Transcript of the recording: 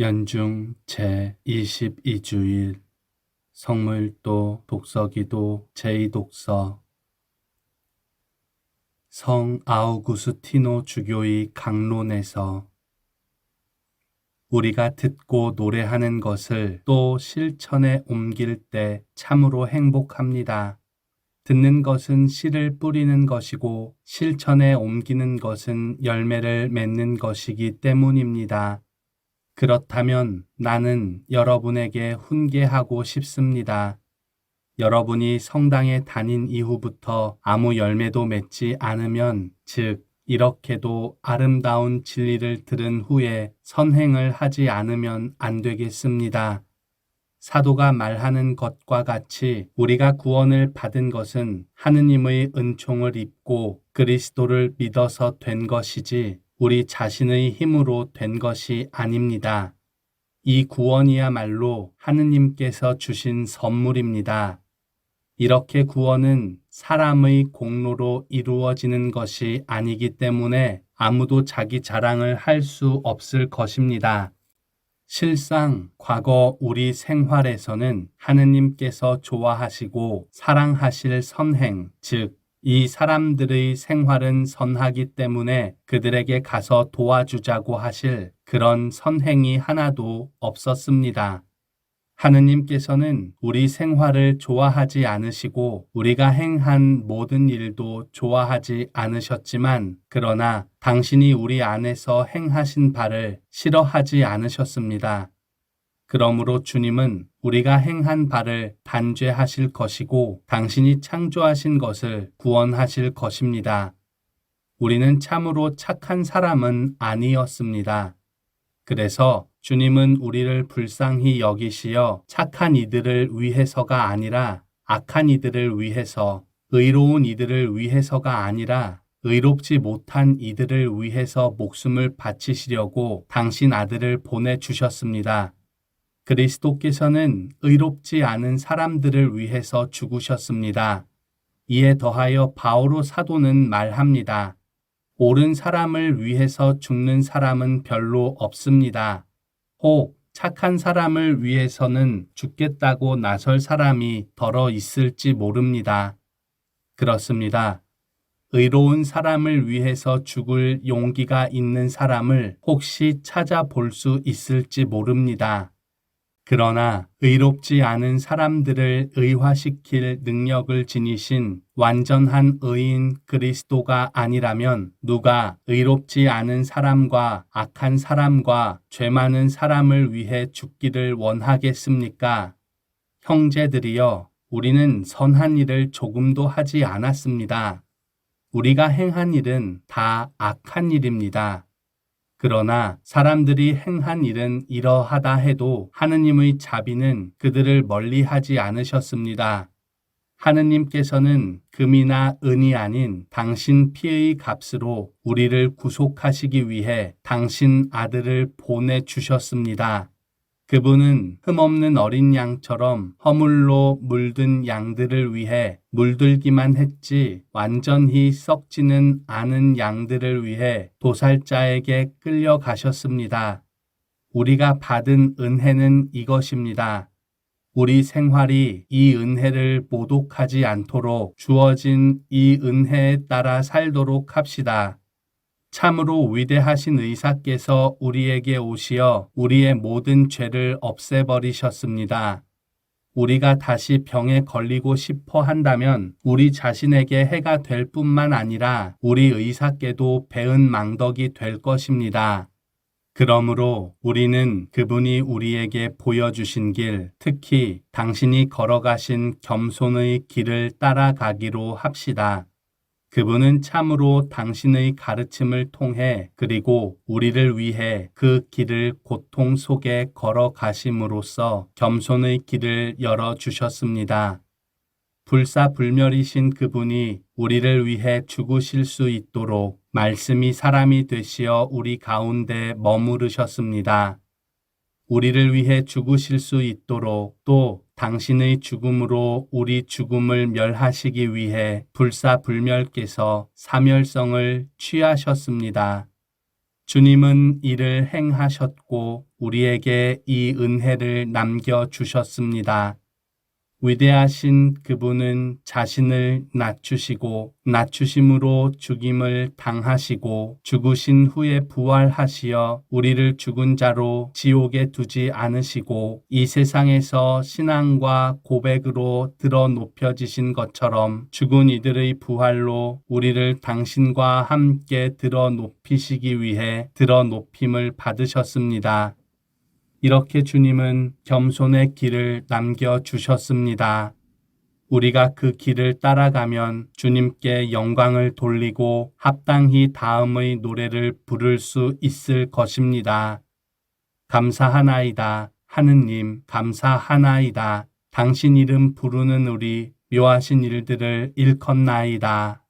연중 제22주일 성물도 독서기도 제2독서 성 아우구스티노 주교의 강론에서 우리가 듣고 노래하는 것을 또 실천에 옮길 때 참으로 행복합니다. 듣는 것은 씨를 뿌리는 것이고 실천에 옮기는 것은 열매를 맺는 것이기 때문입니다. 그렇다면 나는 여러분에게 훈계하고 싶습니다. 여러분이 성당에 다닌 이후부터 아무 열매도 맺지 않으면, 즉, 이렇게도 아름다운 진리를 들은 후에 선행을 하지 않으면 안 되겠습니다. 사도가 말하는 것과 같이 우리가 구원을 받은 것은 하느님의 은총을 입고 그리스도를 믿어서 된 것이지 우리 자신의 힘으로 된 것이 아닙니다. 이 구원이야말로 하느님께서 주신 선물입니다. 이렇게 구원은 사람의 공로로 이루어지는 것이 아니기 때문에 아무도 자기 자랑을 할 수 없을 것입니다. 실상 과거 우리 생활에서는 하느님께서 좋아하시고 사랑하실 선행, 즉, 이 사람들의 생활은 선하기 때문에 그들에게 가서 도와주자고 하실 그런 선행이 하나도 없었습니다. 하느님께서는 우리 생활을 좋아하지 않으시고 우리가 행한 모든 일도 좋아하지 않으셨지만 그러나 당신이 우리 안에서 행하신 바를 싫어하지 않으셨습니다. 그러므로 주님은 우리가 행한 바를 단죄하실 것이고 당신이 창조하신 것을 구원하실 것입니다. 우리는 참으로 착한 사람은 아니었습니다. 그래서 주님은 우리를 불쌍히 여기시어 착한 이들을 위해서가 아니라 악한 이들을 위해서 의로운 이들을 위해서가 아니라 의롭지 못한 이들을 위해서 목숨을 바치시려고 당신 아들을 보내주셨습니다. 그리스도께서는 의롭지 않은 사람들을 위해서 죽으셨습니다. 이에 더하여 바오로 사도는 말합니다. 옳은 사람을 위해서 죽는 사람은 별로 없습니다. 혹 착한 사람을 위해서는 죽겠다고 나설 사람이 덜어 있을지 모릅니다. 그렇습니다. 의로운 사람을 위해서 죽을 용기가 있는 사람을 혹시 찾아볼 수 있을지 모릅니다. 그러나 의롭지 않은 사람들을 의화시킬 능력을 지니신 완전한 의인 그리스도가 아니라면 누가 의롭지 않은 사람과 악한 사람과 죄 많은 사람을 위해 죽기를 원하겠습니까? 형제들이여, 우리는 선한 일을 조금도 하지 않았습니다. 우리가 행한 일은 다 악한 일입니다. 그러나 사람들이 행한 일은 이러하다 해도 하느님의 자비는 그들을 멀리 하지 않으셨습니다. 하느님께서는 금이나 은이 아닌 당신 피의 값으로 우리를 구속하시기 위해 당신 아들을 보내주셨습니다. 그분은 흠없는 어린 양처럼 허물로 물든 양들을 위해 물들기만 했지 완전히 썩지는 않은 양들을 위해 도살자에게 끌려가셨습니다. 우리가 받은 은혜는 이것입니다. 우리 생활이 이 은혜를 모독하지 않도록 주어진 이 은혜에 따라 살도록 합시다. 참으로 위대하신 의사께서 우리에게 오시어 우리의 모든 죄를 없애버리셨습니다. 우리가 다시 병에 걸리고 싶어 한다면 우리 자신에게 해가 될 뿐만 아니라 우리 의사께도 배은 망덕이 될 것입니다. 그러므로 우리는 그분이 우리에게 보여주신 길, 특히 당신이 걸어가신 겸손의 길을 따라가기로 합시다. 그분은 참으로 당신의 가르침을 통해 그리고 우리를 위해 그 길을 고통 속에 걸어가심으로써 겸손의 길을 열어주셨습니다. 불사불멸이신 그분이 우리를 위해 죽으실 수 있도록 말씀이 사람이 되시어 우리 가운데 머무르셨습니다. 우리를 위해 죽으실 수 있도록 또 당신의 죽음으로 우리 죽음을 멸하시기 위해 불사불멸께서 사멸성을 취하셨습니다. 주님은 이를 행하셨고 우리에게 이 은혜를 남겨주셨습니다. 위대하신 그분은 자신을 낮추시고 낮추심으로 죽임을 당하시고 죽으신 후에 부활하시어 우리를 죽은 자로 지옥에 두지 않으시고 이 세상에서 신앙과 고백으로 들어 높여지신 것처럼 죽은 이들의 부활로 우리를 당신과 함께 들어 높이시기 위해 들어 높임을 받으셨습니다. 이렇게 주님은 겸손의 길을 남겨주셨습니다. 우리가 그 길을 따라가면 주님께 영광을 돌리고 합당히 다음의 노래를 부를 수 있을 것입니다. 감사하나이다. 하느님, 감사하나이다. 당신 이름 부르는 우리 묘하신 일들을 일컫나이다.